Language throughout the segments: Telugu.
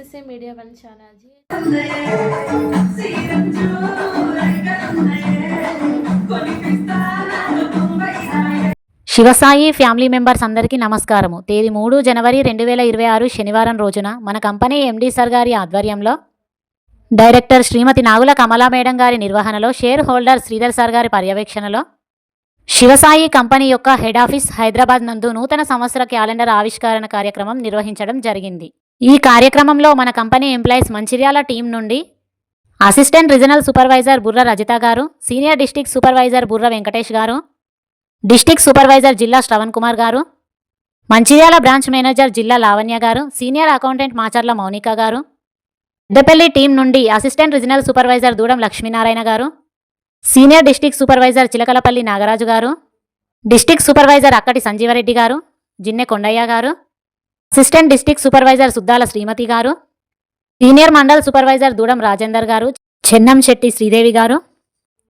SSA media one channel Sivasai family members అందరికీ నమస్కారము. తేదీ మూడు జనవరి రెండు వేల ఇరవై ఆరు శనివారం రోజున మన కంపెనీ ఎండీ సార్ గారి ఆధ్వర్యంలో డైరెక్టర్ శ్రీమతి నాగుల కమలా మేడం గారి నిర్వహణలో షేర్ హోల్డర్ శ్రీధర్ సార్ గారి పర్యవేక్షణలో శివసాయి కంపెనీ యొక్క హెడ్ ఆఫీస్ హైదరాబాద్ నందు నూతన సంవత్సర క్యాలెండర్ ఆవిష్కరణ కార్యక్రమం నిర్వహించడం జరిగింది. ఈ కార్యక్రమంలో మన కంపెనీ ఎంప్లాయీస్ మంచిర్యాల టీం నుండి assistant regional supervisor Burra Rajitha గారు సీనియర్ డిస్టిక్ సూపర్వైజర్ బుర్ర వెంకటేష్ గారు డిస్టిక్ సూపర్వైజర్ జిల్లా శ్రవణ్ కుమార్ గారు మంచిర్యాల బ్రాంచ్ మేనేజర్ జిల్లా లావణ్య గారు సీనియర్ అకౌంటెంట్ మాచర్ల మౌనిక గారు పెద్దపల్లి టీం నుండి assistant regional supervisor Doodam Lakshminarayana garu senior district supervisor Chilakalapalli Nagaraju garu district supervisor Akkati Sanjeeva Reddy garu Jinne Kondaiah garu assistant district supervisor Suddala Srimathi garu senior mandal supervisor Doodam Rajender garu Chennam Setty Sridevi గారు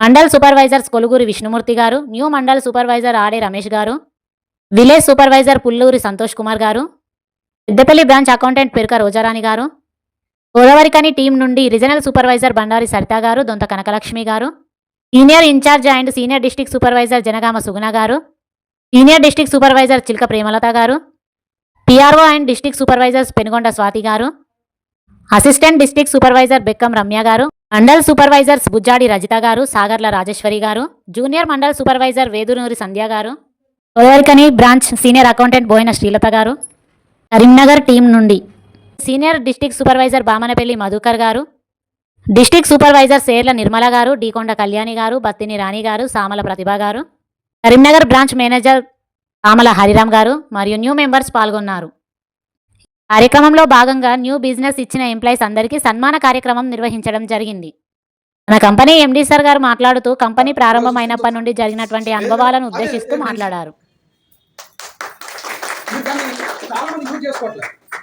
మండల్ సూపర్వైజర్స్ కొలుగురి విష్ణుమూర్తి గారు న్యూ మండల్ సూపర్వైజర్ ఆడే రమేష్ గారు విలేజ్ సూపర్వైజర్ పుల్లూరి సంతోష్ కుమార్ గారు పెద్దపల్లి బ్రాంచ్ అకౌంటెంట్ పెరుక రోజారాణి గారు గోదావరికని టీం నుండి రీజనల్ సూపర్వైజర్ బండారి సరితా గారు దొంత కనకలక్ష్మి గారు senior incharge and senior district supervisor Janagama Suguna గారు senior district supervisor Chilka Premalatha గారు PRO and district supervisors Penugonda Swathi గారు assistant district supervisor Bekkam Ramya గారు మండల్ సూపర్వైజర్స్ బుజ్జాడి రజిత గారు సాగర్ల రాజేశ్వరి గారు జూనియర్ మండల్ సూపర్వైజర్ వేదునూరి సంధ్య గారు Godavarikhani branch senior accountant Boina Srilatha గారు కరీంనగర్ టీం నుండి senior district supervisor Bamanapalli Madhukar గారు డిస్టిక్ సూపర్వైజర్ సేర్ల నిర్మల గారు డీకొండ కళ్యాణి గారు బత్తిని రాణి గారు సామల ప్రతిభ గారు కరీంనగర్ బ్రాంచ్ మేనేజర్ సామల హరిరామ్ గారు మరియు న్యూ మెంబర్స్ పాల్గొన్నారు. కార్యక్రమంలో భాగంగా న్యూ బిజినెస్ ఇచ్చిన ఎంప్లాయీస్ అందరికీ సన్మాన కార్యక్రమం నిర్వహించడం జరిగింది. మన కంపెనీ ఎండీ సార్ గారు మాట్లాడుతూ కంపెనీ ప్రారంభమైనప్పటి నుండి జరిగినటువంటి అనుభవాలను ఉద్దేశిస్తూ మాట్లాడారు.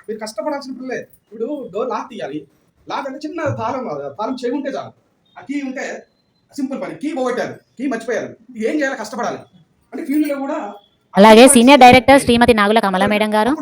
మీరు కష్టపడాల్సిన పిల్లలే ఇప్పుడు డోర్ లాక్ తీయాలి. లాక్ అంటే చిన్న తాళం తాళం చెవి ఉంటే చాలు. ఆ కీ ఉంటే సింపుల్ పని. కీ పోగొట్టారు. కీ మర్చిపోయారు. ఏం చేయాలి కష్టపడాలి. అంటే ఫీల్డ్లో కూడా అలాగే senior director Srimathi Nagula Kamala madam గారు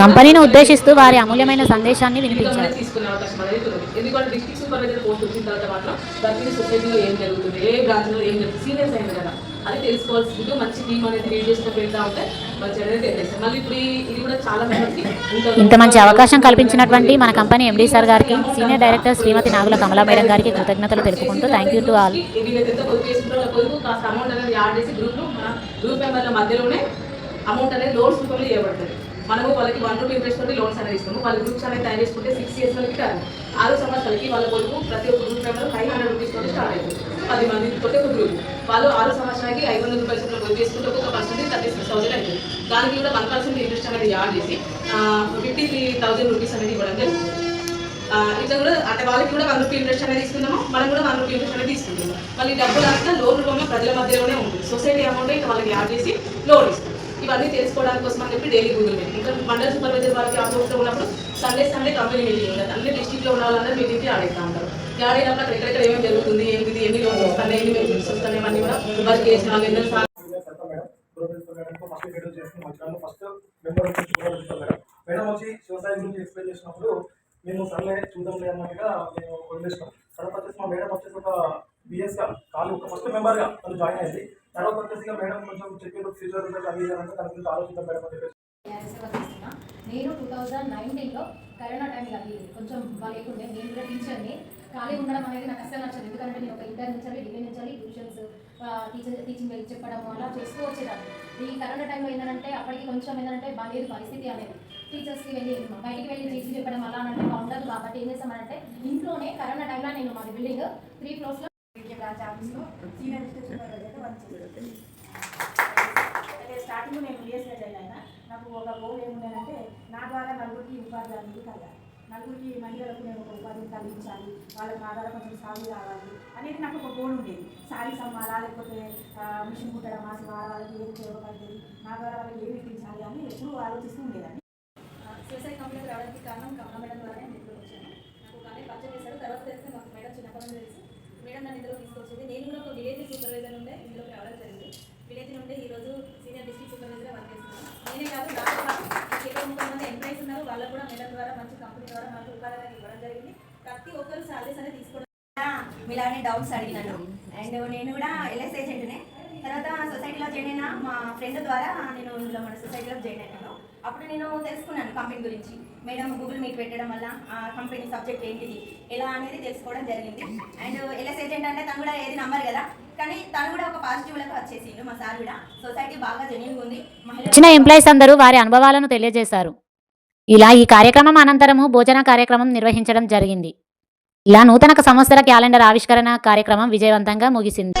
కంపెనీని ఉద్దేశిస్తూ వారి అమూల్యమైన సందేశాన్ని వినిపించారు. తీసుకునే అవకాశం అనేది ఉంది ఎందుకంటే డిస్ట్రిక్ట్ సూపర్వైజర్ పోస్ట్ వచ్చిన తర్వాత మాత్రం ప్రతి సొసైటీలో ఏం జరుగుతుంది? ఏ బ్రాంచ్లో ఏం జరుగుతుంది? సీనియర్స్ అయింది కదా అది తెలుసుకోవాల్సింది. మంచి టీం అనేది లీడ్ చేసిన పెడతా ఉంటే మంచి అనేది తెలియదు మళ్ళీ ఇప్పుడు ఇది కూడా చాలా మందికి ఇంత మంచి అవకాశం కల్పించినటువంటి మన కంపెనీ ఎండీ సార్ గారికి senior director Srimathi Nagula Kamala madam గారికి కృతజ్ఞతలు తెలుపుకుంటూ థ్యాంక్ యూ టు ఆల్ కాస్త అమౌంట్ అనేది యాడ్ చేసి గ్రూప్ మన మధ్యలోనే అమౌంట్ అనేది లోన్స్ రూపంలో ఇవ్వబడుతుంది. మనము వాళ్ళకి వన్ రూపీ ఇంట్రెస్ట్ తోటి లోన్స్ అనేది ఇస్తాము వాళ్ళ గ్రూప్స్ అనేది తయారు చేసుకుంటే సిక్స్ ఇయర్స్ వరకు కాదు ఆరు సంవత్సరాలకి వాళ్ళ పొదుపు ప్రతి ఒక్క group member five hundred rupees తోటి స్టార్ట్ అవుతుంది. పది మంది తోటి ఒక గ్రూప్ వాళ్ళు ఆరు సంవత్సరానికి ఐదు వందల రూపాయల చొప్పున గ్రూప్ చేసుకుంటే ఒక్కొక్క పర్సెంట్ థర్టీ సిక్స్ థౌసండ్ అవుతుంది. దానికి కూడా వన్ పర్సెంట్ ఇంట్రెస్ట్ అనేది యాడ్ చేసి ఫిఫ్టీ త్రీ థౌసండ్ రూపీస్ అనేది ఇవ్వడం జరుగుతుంది. ఇట్లా కూడా అంటే వాళ్ళకి కూడా వన్ రూపీ ఇంట్రెస్ట్ అనేది ఇస్తున్నాము. మనం కూడా వన్ రూపీ ఇంట్రెస్ట్ అనేది మళ్ళీ డబ్బులు అంతా లోన్ రూపంలో ప్రజల మధ్యలోనే ఉంటుంది సొసైటీ అమౌంట్ ఇంకా వాళ్ళకి యాడ్ చేసి లోన్ ఇస్తుంది. ఇవన్నీ తెలుసుకోవడానికి కోసం అని చెప్పి డైలీ గూగుల్ మీటింగ్ ఇంకా మండల సూపర్వైజర్ వాళ్ళకి ఆఫీస్లో ఉన్నప్పుడు సండే సండే కంపెనీ మీటింగ్ ఉంటుంది అన్ని డిస్ట్రిక్ట్లో ఉన్న వాళ్ళందరూ మీటింగ్కి ఆడేస్తూ ఉంటారు. యాడ్ అయినప్పుడు అక్కడ ఎక్కడెక్కడ ఏమేమి జరుగుతుంది ఏంటిది ఎన్ని లోన్స్ వస్తాయి ఎన్ని మెయింటెన్స్ వస్తాయి ఇవన్నీ కూడా వర్క్ చేసిన వాళ్ళు ఎందరో మేడం వచ్చి కూడా గురించి ఎక్స్ప్లెయిన్ చేసినప్పుడు మేము సర్లే చూద్దాం లేదన్నట్టుగా మేము వదిలేసినాం తర్వాత వచ్చేసి మా మేడం వచ్చేసి ఒక బిఎస్గా కాలు ఒక ఫస్ట్ మెంబర్గా తను జాయిన్ అయింది. తర్వాత వచ్చేసి మేడం కొంచెం చెప్పిన ఫ్యూచర్ అది ఇది దాని గురించి ఆలోచిద్దాం మేడం అని చెప్పేసి. నేను టూ థౌజండ్ నైన్టీన్లో కరోనా టైంలో అది కొంచెం బాగాలేకుండే నేను కూడా టీచర్ని ఖాళీ ఉండడం అనేది నాకు అస్సలు నచ్చదు. ఎందుకంటే నేను ఒక ఇంటర్ నుంచి డిగ్రీ నుంచి ట్యూషన్స్ టీచర్ టీచింగ్ వెళ్ళి చెప్పడం అలా చేస్తూ వచ్చేదాన్ని. ఈ కరోనా టైంలో ఏంటంటే అప్పటికి కొంచెం ఏంటంటే బాగాలేదు పరిస్థితి అనేది. టీచర్స్కి వెళ్ళి బయటికి వెళ్ళి టీచింగ్ చెప్పడం అలా అంటే బాగుండదు కాబట్టి ఏం చేస్తామంటే ఇంట్లోనే కరోనా టైంలో నేను మాది బిల్డింగ్ త్రీ ఫ్లోర్స్లో బ్రాంచ్ ఆఫీస్లో సీనియర్ సూపర్వైజర్గా వర్క్ చేస్తాను అయితే స్టార్టింగ్ నేను బిఎస్ఏ జాయిన్ అయినా నాకు ఒక గోల్ ఏముండేనంటే నా ద్వారా నలుగురికి ఉపాధి అనేది కలగాలి. నలుగురికి మహిళలకు నేను ఒక ఉపాధిని కలిగించాలి వాళ్ళకి ఆధార కొంచెం సాగు కావాలి అనేది నాకు ఒక గోల్ ఉండేది. సారీ అమ్మాలా లేకపోతే మిషన్ కుట్టడం మాసి వాళ్ళకి ఏం చేయగలుగుతుంది నా ద్వారా వాళ్ళకి ఏమి ఇప్పించాలి అని ఎప్పుడూ ఆలోచిస్తూ ఉండేదాన్ని సూసైడ్ కంపెనీకి రావడానికి కారణం కమల మేడం ద్వారానే నేను ఇందులో వచ్చాను నాకు కానీ పరిచయం చేశారు తర్వాత తెలిస్తే మాకు మేడం చిన్నప్పటి నుంచి తెలుసు మేడం నన్ను ఇందులో తీసుకొచ్చింది నేను కూడా ఒక విలేజ్ సూపర్వైజర్ ఉండే ఇందులోకి రావడం జరిగింది. విలేజ్ నుండి ఈరోజు సీనియర్ డిస్ట్రిక్ట్ సూపర్వైజర్ వర్క్ చేస్తున్నాను నేనే కాదు నాతో పాటు మంది ఎంప్లాయీస్ ఉన్నారు. వాళ్ళకు కూడా మెడల్ ద్వారా మంచి కంపెనీ ద్వారా మనకు ఉపాధి అనేది ఇవ్వడం జరిగింది. ప్రతి ఒక్కరు సాలరీస్ అనేది తీసుకోవడం మీలానే డౌట్స్ అడిగినాను. అండ్ నేను కూడా ఎల్ఎస్ ఏజెంట్నే తర్వాత సొసైటీలో జాయిన్ అయినా మా ఫ్రెండ్ ద్వారా నేను ఇందులో మన సొసైటీలో జాయిన్ అయినాను. అప్పుడు నేను తెలుసుకున్నాను కంపెనీ గురించి. మేడం గూగుల్ మీట్ పెట్టడం వల్ల ఆ కంపెనీ సబ్జెక్ట్ ఏంటిది ఎలా అనేది తెలుసుకోవడం జరిగింది. అండ్ ఎల్ఎస్ ఏజెంట్ అంటే తను కూడా ఏది నమ్మరు కదా కానీ తను కూడా ఒక పాజిటివ్ లెక్క వచ్చేసిండు మా సార్ కూడా. సొసైటీ బాగా జెన్యున్ ఉంది. వచ్చిన ఎంప్లాయీస్ అందరూ వారి అనుభవాలను తెలియజేశారు. ఇలా ఈ కార్యక్రమం అనంతరము భోజన కార్యక్రమం నిర్వహించడం జరిగింది. ఇలా నూతన సంవత్సర క్యాలెండర్ ఆవిష్కరణ కార్యక్రమం విజయవంతంగా ముగిసింది.